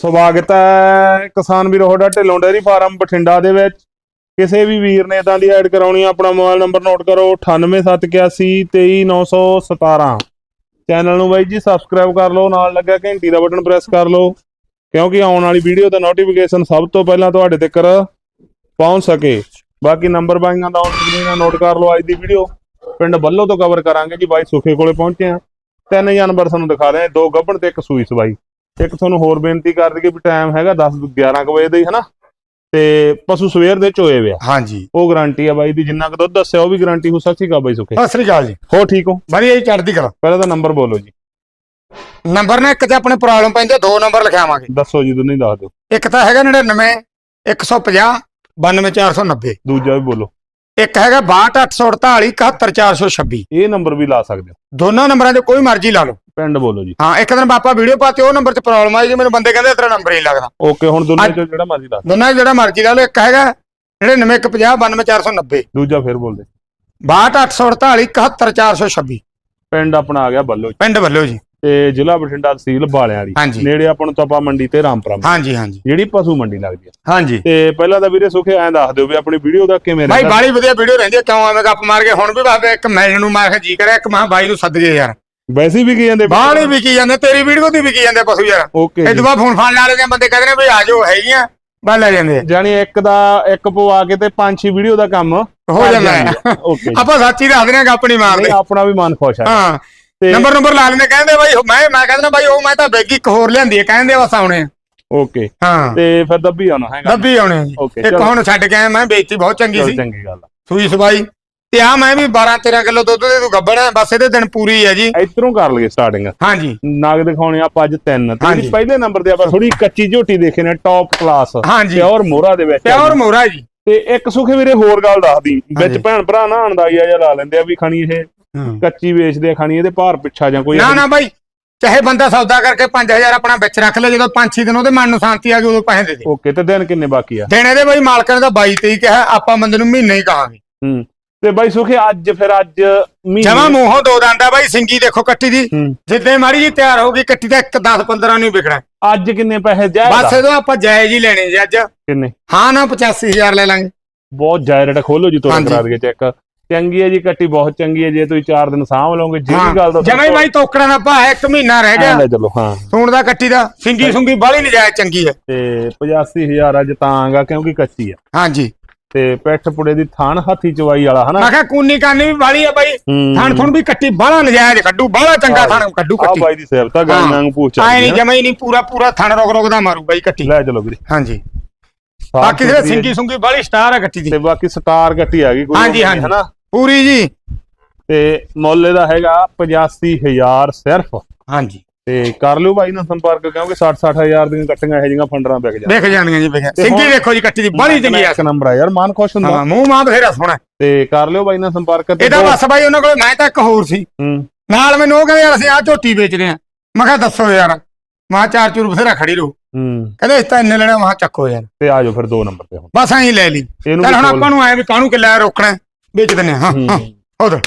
ਸਵਾਗਤ ਹੈ ਕਿਸਾਨ ਵੀਰੋ, ਤੁਹਾਡਾ ਢਿੱਲੋਂ ਡੇਅਰੀ ਫਾਰਮ ਬਠਿੰਡਾ ਦੇ ਵਿੱਚ। ਕਿਸੇ ਵੀ ਵੀਰ ਨੇ ਇਦਾਂ ਦੀ ਐਡ ਕਰਾਉਣੀ ਆ, ਆਪਣਾ ਮੋਬਾਈਲ ਨੰਬਰ ਨੋਟ ਕਰੋ 9871823917 ਚੈਨਲ ਨੂੰ ਬਾਈ ਜੀ ਸਬਸਕ੍ਰਾਈਬ ਕਰ ਲਓ, ਨਾਲ ਲੱਗਾ ਘੰਟੀ ਦਾ ਬਟਨ ਪ੍ਰੈਸ ਕਰ ਲਓ, ਕਿਉਂਕਿ ਆਉਣ ਵਾਲੀ ਵੀਡੀਓ ਦਾ ਨੋਟੀਫਿਕੇਸ਼ਨ ਸਭ ਤੋਂ ਪਹਿਲਾਂ ਤੁਹਾਡੇ ਤੱਕ ਪਹੁੰਚ ਸਕੇ। ਬਾਕੀ ਨੰਬਰ ਬਾਈਆਂ ਦਾ ਸਕਰੀਨ ਨੋਟ ਕਰ ਲਓ ਅੱਜ ਦੀ ਵੀਡੀਓ। ਪਿੰਡ ਬੱਲੋ ਤੋਂ ਕਵਰ ਕਰਾਂਗੇ ਜੀ, ਬਾਈ ਸੁਖੇ ਕੋਲੇ ਪਹੁੰਚੇ ਆ। ਤਿੰਨ ਜਾਨਵਰ ਸਾਨੂੰ ਦਿਖਾ ਰਹੇ ਦੋ ਗੱਭਣ ਤੇ ਇੱਕ ਸੂਈ ਸਵਾਈ। ਇੱਕ ਤੁਹਾਨੂੰ ਹੋਰ ਬੇਨਤੀ ਕਰ ਦਈਏ ਵੀ ਟਾਈਮ ਹੈਗਾ 10 11 ਕੁ ਵਜੇ ਦਾ ਹੀ ਹਨਾ? ਤੇ ਪਸ਼ੂ ਸਵੇਰ ਦੇ ਚੋਏ ਵੇ ਆ। ਹਾਂਜੀ। ਉਹ ਗਾਰੰਟੀ ਆ ਬਾਈ ਦੀ ਜਿੰਨਾ ਕੁ ਦੁੱਧ ਦੱਸਿਆ ਉਹ ਵੀ ਗਾਰੰਟੀ ਹੋ ਸਕਦੀ ਕਾ ਬਾਈ ਸੁਖੇ? ਸਤਿ ਸ੍ਰੀ ਅਕਾਲ ਜੀ। ਹੋ ਠੀਕ ਹੋ? ਵਧੀਆ ਜੀ ਚੜ੍ਹਦੀ ਕਲਾ। ਪਹਿਲਾਂ ਤਾਂ ਨੰਬਰ ਬੋਲੋ ਜੀ। ਨੰਬਰ ਨੇ ਇੱਕ ਤੇ ਆਪਣੇ ਪ੍ਰੋਬਲਮ ਪੈਂਦੇ ਦੋ ਨੰਬਰ ਲਿਖਾਵਾਂਗੇ ਦੱਸੋ ਜੀ ਦੋਨੇ ਦੱਸ ਦਿਓ। ਇੱਕ ਤਾਂ ਹੈਗਾ 99 150 92490 ਦੂਜਾ ਵੀ ਬੋਲੋ। ਇੱਕ ਹੈਗਾ 62848 71426 ਇਹ ਨੰਬਰ ਵੀ ਲਾ ਸਕਦੇ ਹੋ। ਦੋਨਾਂ ਨੰਬਰਾਂ 'ਚ ਕੋਈ ਮਰਜ਼ੀ ਲਾ ਲਓ। ਪਿੰਡ ਬੋਲੋ ਜੀ। ਹਾਂ ਇੱਕ ਦਿਨ ਬਾਪਾ ਵੀਡੀਓ ਪਾਤੀ ਉਹ ਨੰਬਰ 'ਚ ਪ੍ਰੋਬਲਮ ਆਈ ਜੀ ਮੈਨੂੰ ਬੰਦੇ ਕਹਿੰਦੇ ਤੇਰਾ ਨੰਬਰ ਹੀ ਨਹੀਂ ਲੱਗਦਾ। ਓਕੇ ਹੁਣ ਦੋਨੇ ਚੋਂ ਜਿਹੜਾ ਮਰਜ਼ੀ ਦੱਸ। ਦੋਨਾਂ 'ਚ ਜਿਹੜਾ ਮਰਜ਼ੀ ਲਾ ਲਓ ਇੱਕ ਹੈਗਾ 99 150 92490 ਦੂਜਾ ਫਿਰ ਬੋਲ ਦੇ। 62848 71426 ਪਿੰਡ ਆਪਣਾ ਆ ਗਿਆ ਬੱਲੋ ਪਿੰਡ ਵੱਲੋਂ ਜੀ। ਤੇ ਜ਼ਿਲ੍ਹਾ ਬਠਿੰਡਾ ਤਹਿਸੀਲ ਬਾਲਿਆਂ ਵਾਲੀ। ਨੇੜੇ ਆਪਾਂ ਨੂੰ ਤਪਾ ਮੰਡੀ ਤੇ ਰਾਮਪੁਰਾ ਹਾਂਜੀ ਹਾਂਜੀ। ਜਿਹੜੀ ਪਸ਼ੂ ਮੰਡੀ ਲੱਗਦੀ ਆ। ਹਾਂਜੀ। ਤੇ ਪਹਿਲਾਂ ਤਾਂ ਵੀਰੇ ਸੁਖੇ ਐਂ ਦੱਸ ਦਿਓ ਵੀ ਆਪਣੀ ਵੀਡੀਓ ਦਾ ਕਿਵੇਂ ਰਹਿੰਦਾ। ਬਾਲੀ ਵਧੀਆ ਵੀਡੀਓ ਰਹਿੰਦੀ ਹੈ ਕਿਉਂ ਐਵੇਂ ਗੱਪ ਮਾਰ ਕੇ ਹੁਣ ਵੀ ਬਾਬੇ ਇੱਕ ਮਿਲਣ ਨੂੰ ਮੈਂ ਕਿਹਾ ਜੀ ਕਰਿਆ ਇੱਕ ਮਾਂ ਬਾਈ ਨੂੰ ਸੱਦ ਗਏ ਯਾਰ। ਵੈਸੇ ਵੀ ਕੀ ਜਾਂਦੇ ਬਾਹਲੀ ਵਿਕੀ ਜਾਂਦੇ ਤੇਰੀ ਵੀਡੀਓ ਦੀ ਵਿਕੀ ਜਾਂਦੇ ਪਸ਼ੂ ਯਾਰ। ਓਕੇ ਇਹ ਦੁਆ ਫੋਨ ਫਾਨ ਲਾ ਲੈਂਦੇ ਆ, ਬੰਦੇ ਕਹਿੰਦੇ ਨੇ ਵੀ ਆ ਜਾਓ ਹੈਗੀਆਂ ਬਸ ਲੈ ਜਾਂਦੇ ਆ। ਜਾਨੀ ਇੱਕ ਦਾ ਇੱਕ ਪਵਾ ਕੇ ਤੇ ਪੰਜ ਛੇ ਵੀਡੀਓ ਦਾ ਕੰਮ ਹੋ ਜਾਂਦਾ ਹੈ। ਓਕੇ ਜੀ। ਆਪਾਂ ਸੱਚੀ ਦੱਸ ਦਿੰਦੇ ਆ ਗੱਪ ਨਹੀਂ ਮਾਰਦੇ। ਨਹੀਂ ਆਪਣਾ ਵੀ ਮਨ ਖੁਸ਼ ਹੈ। ਹਾਂ। ਤੇ ਨੰਬਰ ਨੰਬਰ ਲਾ ਲੈਂਦੇ ਕਹਿੰਦੇ ਬਾਈ ਮੈਂ ਮੈਂ ਕਹਿੰਦਾ ਬਾਈ ਉਹ ਮੈਂ ਤਾਂ ਬੈਗੀ ਇੱਕ ਹੋਰ ਲਿਆਂਦੀ ਹੈ ਕਹਿੰਦੇ ਬਸ ਆਉਣੇ ਆ। ਓਕੇ। ਹਾਂ। ਤੇ ਫਿਰ ਦੱਬੀ ਆਉਣਾ ਹੈਗਾ ਦੱਬੀ ਆਉਣੇ ਆ ਜੀ। Okay, ਇੱਕ ਚਲੋ। ਹੁਣ ਛੱਡ ਕੇ ਆਇਆ ਮੈਂ ਬੇਇੱਜ਼ਤੀ ਬਹੁਤ ਚੰਗੀ ਚਲੋ ਸੀ। ਚੰਗੀ ਗੱਲ ਆ। ਸੂਈ ਸਬਾਈ ਤੇ ਆ ਮੈਂ ਵੀ 12 13 ਕਿਲੋ ਦੁੱਧ ਦੇ ਤੂੰ ਗੱਬੜ ਆ ਬਸ ਇਹਦੇ ਦਿਨ ਪੂਰੀ ਹੈ ਜੀ। ਇਧਰੋਂ ਕਰ ਲਈਏ ਸਟਾਰਟਿੰਗ ਹਾਂਜੀ। ਨਾਗ ਦਿਖਾਉਣੇ ਆਪਾਂ ਅੱਜ ਤਿੰਨ। ਤੇ ਹਾਂਜੀ। ਜਿਹੜੀ ਪਹਿਲੇ ਨੰਬਰ ਤੇ ਆਪਾਂ ਥੋੜੀ ਕੱਚੀ ਝੋਟੀ ਦੇਖੇ ਨੇ ਟੌਪ ਕਲਾਸ ਹਾਂਜੀ। ਪਿਓਰ ਮੋਹਰਾ ਦੇ ਵਿੱਚ ਪਿਓਰ ਮੋਰਾ ਜੀ। ਤੇ ਇੱਕ ਸੁਖੇ ਵੀਰੇ ਹੋਰ ਗੱਲ ਦੱਸਦੀ। ਵਿੱਚ ਹਾਂਜੀ। ਭੈਣ ਭਰਾ ਨਾ ਅੰਦਾਜ਼ਾ ਜਿਹਾ ਲਾ ਲੈਂਦੇ ਆ ਵੀ ਖਾਣੀ ਇਹ ਕੱਚੀ ਵੇਚਦੇ ਆ ਖਾਣੀ ਇਹਦੇ ਭਾਰ ਪਿੱਛਾ ਜਾਂ ਕੋਈ ਨਾ ਨਾ ਬਾਈ ਚਾਹੇ ਬੰਦਾ ਸੌਦਾ ਕਰਕੇ 5000 ਆਪਣਾ ਵਿੱਚ ਰੱਖ ਲੈ ਜਦੋਂ 5-6 ਦਿਨ ਉਹਦੇ ਮਨ ਨੂੰ ਸ਼ਾਂਤੀ ਆ ਗਈ ਉਦੋਂ ਪੈਸੇ ਦੇ ਦੇ। ਓਕੇ ਤੇ ਦਿਨ ਕਿੰਨੇ ਬਾਕੀ ਆ? ਦੇਣੇ ਦੇ ਬਾਈ ਮਾਲਕਾਂ ਨੇ ਤਾਂ 22 23 ਕਿਹਾ ਆਪਾਂ ਬੰਦੇ ਨੂੰ ਮਹੀਨੇ ਹੀ ਕਹਾਂਗੇ। ਹੂੰ। ਤੇ ਬਾਈ ਸੁਖੇ ਅੱਜ ਫਿਰ ਅੱਜ ਜਮਾ ਮੂੰਹੋਂ ਦੋ ਦੰਦਾ ਬਾਈ ਸਿੰਗੀ ਦੇਖੋ ਕੱਟੀ ਦੀ। ਹੂੰ। ਜਿੱਦੇ ਮਾੜੀ ਜੀ ਤਿਆਰ ਹੋਊਗੀ ਕੱਟੀ ਦਾ 1 10 15 ਨਹੀਂ ਵਿਕਣਾ। ਅੱਜ ਕਿੰਨੇ ਪੈਸੇ ਜਾਇਜ਼ ਬਸ? ਇਹਦੋਂ ਆਪਾਂ ਜਾਇਜ਼ ਹੀ ਲੈਣੇ ਜੀ ਅੱਜ। ਕਿੰਨੇ? ਹਾਂ ਨਾ 85000 ਲੈ ਲਾਂਗੇ। ਬਹੁਤ ਜਾਇਜ਼ ਰੇਟ ਖੋਲੋ ਜੀ ਤੋੜ ਹਾਂਜੀ। ਕਰਾ ਦਈਏ ਚੈੱਕ। ਚੰਗੀ ਹੈ ਜੀ ਕੱਟੀ ਬਹੁਤ ਚੰਗੀ ਹੈ ਜੇ ਤੁਸੀਂ 4 ਦਿਨ ਸਾਂਭ ਲਓਗੇ ਜਿਹੜੀ ਗੱਲ ਦਾ ਜਮਾ ਹੀ ਬਾਈ ਤੋਕੜਾਂ ਦਾ ਭਾਅ ਇੱਕ ਮਹੀਨਾ ਰਹਿ ਗਿਆ। ਲੈ ਚਲੋ ਹਾਂ। ਸੂਣ ਦਾ ਕੱਟੀ ਦਾ ਸਿੰਗੀ ਸੁੰਗੀ ਬਾਲੀ ਨਜਾਇਜ਼ ਚੰਗੀ ਹੈ। ਤੇ 85000 ਅੱਜ ਤਾਂ ਆਗਾ ਕਿਉਂਕਿ ਕੱਚੀ ਆ ਹਾਂਜੀ। ਤੇ ਪੈਠ ਪੁੜੇ ਦੀ ਥਾਨ ਹਾਥੀ ਚਵਾਈ ਵਾਲਾ ਹਨਾ? ਮੈਂ ਕਿਹਾ ਕੂਨੀ ਕਾਨੀ ਵੀ ਬਾਲੀ ਆ ਬਾਈ। ਥਣ ਥਣ ਵੀ ਕੱਟੀ ਬਾਲਾ ਨਜਾਇਜ਼ ਕੱਢੂ ਬਾਲਾ ਚੰਗਾ ਥਣ ਕੱਢੂ ਆ ਕੱਟੀ। ਬਾਈ ਦੀ ਸੇਵਤਾ ਗਾਈਆਂ ਨੂੰ ਪੁੱਛ ਆਏ ਨਹੀਂ ਜਮਾ ਹੀ ਨਹੀਂ ਪੂਰਾ ਪੂਰਾ ਥਣ ਰੋਕ ਰੋਕ ਦਾ ਮਾਰੂ ਬਾਈ ਕੱਟੀ। ਲੈ ਚਲੋ ਵੀਰੇ। ਹਾਂਜੀ। ਬਾਕੀ ਦੇ ਸਿੰਗੀ ਸੁੰਗੀ ਬਾਲੀ ਸਟਾਰ ਆ ਕੱਟੀ ਦੀ। ਤੇ ਬਾਕੀ ਸਟਾਰ ਕੱਟੀ ਆ ਗਈ ਕੋਈ ਹਾਂਜੀ, ਹਾਂਜੀ। ਹਨਾ? ਪੂਰੀ ਜੀ। ਤੇ ਮੁੱਲ ਇਹਦਾ ਹੈਗਾ 85000 ਸਿਰਫ। ਹਾਂਜੀ। ਤੇ ਕਰ ਲਿਓ ਬਾਈ ਨਾਲ ਸੰਪਰਕ ਕਿਉਂਕਿ 60 60000 ਦੀਆਂ ਕੱਟੀਆਂ ਇਹੋ ਜਿਹੀਆਂ ਫੰਡਰਾਂ ਵਿਕ ਜਾਂਦੀਆਂ। ਦੇਖ ਜਾਣੀਆਂ ਜੀ ਤੇ ਸਿੰਗੀ ਦੇਖੋ ਜੀ ਕੱਟੀ ਦੀ ਬਾਲੀ ਚੰਗੀ ਆ। ਇੱਕ ਨੰਬਰ ਆ ਯਾਰ ਮਨ ਖੁਸ਼ ਹੁੰਦਾ। ਹਾਂ ਮੂੰਹ ਮਾਂ ਬਥੇਰਾ ਸੋਹਣਾ। ਤੇ ਕਰ ਲਿਓ ਬਾਈ ਨਾਲ ਸੰਪਰਕ ਤੇ ਇਹਦਾ ਬਸ ਬਾਈ ਉਹਨਾਂ ਕੋਲ ਮੈਂ ਤਾਂ ਇੱਕ ਹੋਰ ਸੀ। ਹੂੰ। ਨਾਲ ਮੈਨੂੰ ਉਹ ਕਹਿੰਦੇ ਯਾਰ ਅਸੀਂ ਆਹ ਝੋਟੀ ਵੇਚਦੇ ਆ ਮੈਂ ਕਿਹਾ ਦੱਸੋ ਯਾਰ ਮਾਂ ਚਾਰ ਚੂਰ ਬਥੇਰਾ ਖੜੀ ਰਹੂ। ਹੂੰ। ਕਹਿੰਦੇ ਇਸ ਤਾਂ ਇੰਨੇ ਲੈਣਾ ਮਾਂ ਚੱਕੋ ਯਾਰ। ਤੇ ਆ ਜਾਓ ਫਿਰ ਦੋ ਨੰਬਰ ਤੇ ਹੁਣ। ਬਸ ਐਂ ਲੈ ਲਈ। ਚੱਲ ਹੁਣ ਆਪਾਂ ਨੂੰ ਆਏ ਵੀ ਕਾਹਨੂੰ ਕਿੱਲਾ ਰੋਕਣਾ ਵੇਚ ਦਿੰਨੇ ਹਾਂ। ਹੂੰ। ਹਾਂ। ਉਧਰ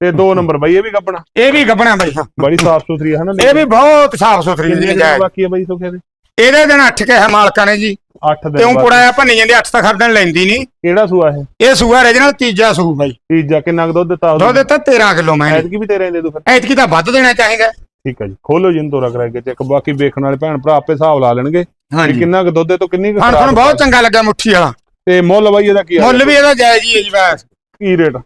ਤੇ ਦੋ ਨੰਬਰ ਬਾਈ ਇਹ ਵੀ ਕੱਪਣਾ ਇਹ ਵੀ ਗੱਬਣਾ ਬਾਈ ਹਾਂ। ਬੜੀ ਸਾਫ਼ ਸੁਥਰੀ ਹੈ ਹਨਾ ਇਹ ਵੀ ਬਹੁਤ ਸਾਫ਼ ਸੁਥਰੀ ਜੀ ਬਾਕੀ ਹੈ ਬਾਈ ਸੁਖੇ ਦੇ? ਇਹਦੇ ਦਿਨ 8 ਕੇ ਹੈ ਮਾਲਕਾਂ ਨੇ ਜੀ। 8 ਤੇ ਦਿਨ ਉਹ ਬਾਕੀ। ਪੁੜਾਇਆ ਭੰਨੀ ਜਾਂਦੇ 8 ਤਾਂ ਖਰਦਣ ਲੈਂਦੀ ਨਹੀਂ। ਕਿਹੜਾ ਸੂਆ ਇਹ? ਇਹ ਸੂਆ ਰੀਜਨਲ ਤੀਜਾ ਸੂ ਬਾਈ। ਤੀਜਾ ਕਿੰਨਾ ਕੁ ਦੁੱਧ ਦਿੱਤਾ ਉਹਦਾ? ਦੁੱਧ ਦਿੱਤਾ 13 ਕਿਲੋ ਮੈਂ ਐਤਕੀ ਵੀ ਤੇਰੇ ਦੇ ਦੂ ਫਿਰ। ਐਤਕੀ ਤਾਂ ਵੱਧ ਦੇਣਾ ਚਾਹੀਦਾ। ਠੀਕ ਹੈ ਜੀ ਖੋਲੋ ਜੀ ਤੋਰਾ ਕਰਾ ਕੇ ਚੈੱਕ। ਬਾਕੀ ਵੇਖਣ ਵਾਲੇ ਭੈਣ ਭਰਾ ਆਪੇ ਹਿਸਾਬ ਲਾ ਲੈਣਗੇ ਕਿ ਹਾਂਜੀ। ਕਿੰਨਾ ਕੁ ਦੁੱਧ ਹੈ ਤੋਂ ਕਿੰਨੀ ਕੁ ਖੁਰਾਕ ਤੁਹਾਨੂੰ ਬਹੁਤ ਚੰਗਾ ਲੱਗਾ ਮੁੱਠੀ ਵਾਲਾ। ਤੇ ਮੁੱਲ ਬਾਈ ਇਹਦਾ ਕੀ ਮੁੱਲ ਵੀ ਇਹਦਾ ਜਾਇਜ਼ ਹੀ ਹੈ ਜੀ ਬਸ। ਕੀ ਰੇਟ?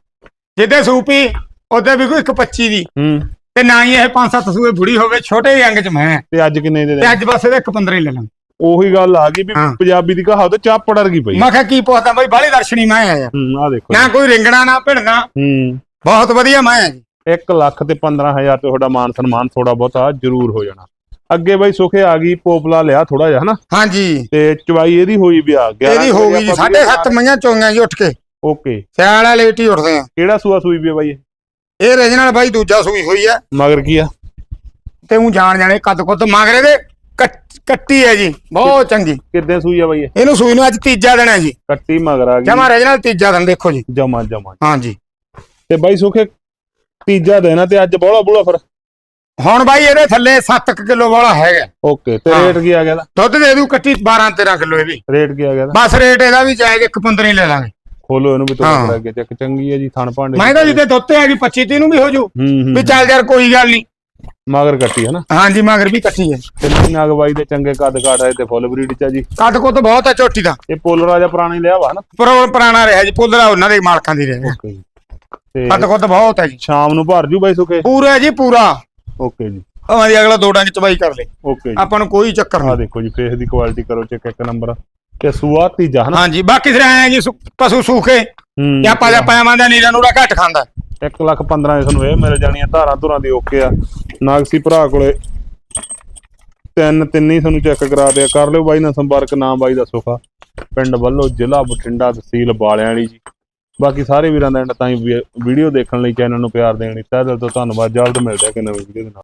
ਜਿੱਦੇ ਸੂਪੀ ਉਹਦੇ ਵੀ ਕੋਈ 125 ਦੀ। ਹੂੰ। ਤੇ ਨਾ ਹੀ ਇਹ 5-7 ਸੂਏ ਬੁੜੀ ਹੋਵੇ ਛੋਟੇ ਅੰਗ ਚ ਮੈਂ। ਤੇ ਅੱਜ ਕਿੰਨੇ ਦੇ ਤੇ ਦੇ ਅੱਜ ਬਸ ਇਹਦੇ 1.15 ਹੀ ਲੈ ਲਾਂ ਉਹੀ ਗੱਲ ਆ ਗਈ ਵੀ ਹਾਂ। ਪੰਜਾਬੀ ਦੀ ਕਹਾਵਤ ਚਾਪੜ ਵਰਗੀ ਪਈ। ਮੈਂ ਕਿਹਾ ਕੀ ਪੁੱਛਦਾ ਬਾਈ ਬਾਹਲੀ ਦਰਸ਼ਨੀ ਮੈਂ ਆਇਆ। ਹੂੰ ਆ ਦੇਖੋ ਨਾ ਕੋਈ ਰਿੰਗਣਾ ਨਾ ਭਿੜਨਾ। ਹੂੰ। ਬਹੁਤ ਵਧੀਆ ਮੈਂ ਆ ਜੀ। 1 ਲੱਖ ਤੇ 15000 ਤੇ ਤੁਹਾਡਾ ਮਾਨ ਸਨਮਾਨ ਥੋੜਾ ਬਹੁਤਾ ਜ਼ਰੂਰ ਹੋ ਜਾਣਾ। ਅੱਗੇ ਬਾਈ ਸੁਖੇ ਆ ਗਈ ਪੋਪਲਾ ਲਿਆ ਥੋੜਾ ਜਿਹਾ ਹਨਾ? ਹਾਂਜੀ। ਤੇ ਚਵਾਈ ਇਹਦੀ ਹੋਈ ਵੀ ਆ 11 ਇਹਦੀ ਹੋ ਗਈ ਜੀ 7.5 ਮਈਆਂ ਚੋਂਗੀਆਂ ਜੀ ਉੱਠ ਕੇ। ਓਕੇ। ਸਿਆਲ ਵਾਲੇ ਹੀ ਉੱਠਦੇ ਆ। ਕਿਹੜਾ ਸੂਆ ਸੂਈ ਵੀ ਆ ਬਾਈ ਇਹ? ਇਹ ਰੀਜਨਲ ਬਾਈ ਦੂਜਾ ਸੂਈ ਹੋਈ ਆ। ਮਗਰ ਕੀ ਆ? ਤੇ ਉਹ ਜਾਣ ਜਾਣੇ ਕੱਦ ਕੁੱਦ ਮਗਰੇ ਦੇ ਕੱਟ- ਕੱਟੀ ਹੈ ਜੀ ਬਹੁਤ ਚੰਗੀ। ਕਿੱਦਾਂ ਸੂਈ ਆ ਬਾਈ ਇਹ? ਇਹਨੂੰ ਸੂਈ ਨੂੰ ਅੱਜ ਤੀਜਾ ਦਿਨ ਹੈ ਜੀ। ਕੱਟੀ ਮਗਰ ਆ ਗਈ। ਜਮਾ ਰੀਜਨਲ ਤੀਜਾ ਦਿਨ ਦੇਖੋ ਜੀ। ਜਮਾ ਜਮਾ। ਹਾਂਜੀ ਤੇ ਬਾਈ ਸੁਖੇ ਤੀਜਾ ਦਿਨ ਆ ਤੇ ਅੱਜ ਬੋਲਾ ਬੋਲਾ ਫਿਰ। ਹੁਣ ਬਾਈ ਇਹਦੇ ਥੱਲੇ 7 ਕਿਲੋ ਵਾਲਾ ਹੈਗਾ। ਓਕੇ ਤੇ ਹਾਂ। ਰੇਟ ਕੀ ਆ ਗਿਆ ਦਾ ਦੁੱਧ ਦੇ ਦੂ ਕੱਟੀ 12 13 ਕਿਲੋ ਇਹ ਵੀ। ਰੇਟ ਕੀ ਆ ਗਿਆ ਦਾ ਬਸ ਰੇਟ ਇਹਦਾ ਵੀ ਜਾਇਜ਼ ਇੱਕ 15 ਹੀ ਲੈ ਲਾਂਗੇ। ਖੋਲੋ ਇਹਨੂੰ ਵੀ। ਤੋੜ ਕੇ ਚੱਕ ਚੰਗੀ ਹੈ ਜੀ ਥਣ ਭਾਂਡੇ ਮੈਂ ਤਾਂ ਜਿੱਤੇ ਦੁੱਤੇ ਹੈਗੀ 25 30 ਨੂੰ ਵੀ ਹੋ ਜੂ ਵੀ ਚੱਲ ਯਾਰ ਕੋਈ ਗੱਲ ਨਹੀਂ ਮਗਰ ਕੱਟੀ ਹੈ ਨਾ? ਹਾਂਜੀ ਮਗਰ ਵੀ ਕੱਟੀ ਹੈ। ਤਿੰਨੀ ਨਾਗ ਬਾਈ ਦੇ ਚੰਗੇ ਕੱਦ ਕਾਠ ਹੈ ਤੇ ਫੁੱਲ ਬਰੀਡ ਚ ਆ ਜੀ। ਕੱਦ ਕੋ ਤਾਂ ਬਹੁਤ ਹੈ ਝੋਟੀ ਦਾ। ਇਹ ਪੋਲਰ ਰਾਜਾ ਪੁਰਾਣਾ ਲਿਆ ਵਾ ਨਾ। ਪੁਰਾਣਾ ਰਿਹਾ ਜੀ ਪੁੱਲਰਾ ਉਹਨਾਂ ਦੇ ਮਾਲਕਾਂ ਦੀ ਰਿਹਾ। ਓਕੇ ਜੀ। ਤੇ ਕੱਦ ਕੋ ਤਾਂ ਬਹੁਤ ਹੈ ਜੀ। ਸ਼ਾਮ ਨੂੰ ਭਰ ਜੂ ਬਾਈ ਸੁਕੇ ਪੂਰਾ ਜੀ ਪੂਰਾ। ਓਕੇ ਜੀ। ਭਾਵੇਂ ਦੀ ਅਗਲਾ ਦੋ ਡੰਗ ਚਬਾਈ ਕਰ ਲੇ। ਓਕੇ ਜੀ। ਆਪਾਂ ਨੂੰ ਕੋਈ ਚੱਕਰ ਆ ਨਹੀਂ ਦੇਖੋ ਜੀ ਫੇਸ ਦੀ ਕੁਆਲਿਟੀ ਕਰੋ ਚੈੱਕ ਇੱਕ ਨੰਬਰ ਤੇ ਸੂਆ ਤੀਜਾ ਹਨਾ? ਹਾਂਜੀ ਬਾਕੀ ਸਿਰ ਆਏ ਜੀ ਸੁ- ਪਸ਼ੂ ਸੂਖੇ ਹੂੰ ਜਾਂ ਪਾਜਾ ਪਾਇਆ ਦਾ ਨੀਰਾ ਨੂਰਾ ਘੱਟ ਖਾਂਦਾ। 1 ਲੱਖ 15 ਦੇ ਤੁਹਾਨੂੰ ਇਹ ਮਿਲ ਜਾਣੀਆਂ ਧਾਰਾਂ ਧੁਰਾਂ ਦੀ ਓਕੇ ਆ। ਨਾਗਸੀ ਭਰਾ ਕੋਲੇ ਤਿੰਨ ਤਿੰਨ ਹੀ ਤੁਹਾਨੂੰ ਚੈੱਕ ਕਰਾ ਦਿਆ। ਕਰ ਲਿਓ ਬਾਈ ਨਾਲ ਸੰਪਰਕ ਨਾਮ ਬਾਈ ਦਾ ਸੁਖਾ। ਪਿੰਡ ਵੱਲੋਂ ਜ਼ਿਲ੍ਹਾ ਬਠਿੰਡਾ ਤਹਿਸੀਲ ਬਾਲਿਆਂ ਵਾਲੀ ਜੀ। ਬਾਕੀ ਸਾਰੇ ਵੀਰਾਂ ਦਾ ਐਂਡ ਤਾਈਂ ਵੀਡੀਓ ਦੇਖਣ ਲਈ ਚੈਨਲ ਨੂੰ ਪਿਆਰ ਦੇਣ ਲਈ। ਤਹਿ ਦਿਲ ਤੋਂ ਧੰਨਵਾਦ। ਜਲਦ ਮਿਲਦੇ ਆ ਕਿ ਨਵੀਂ ਵੀਡੀਓ ਦੇ ਨਾਲ।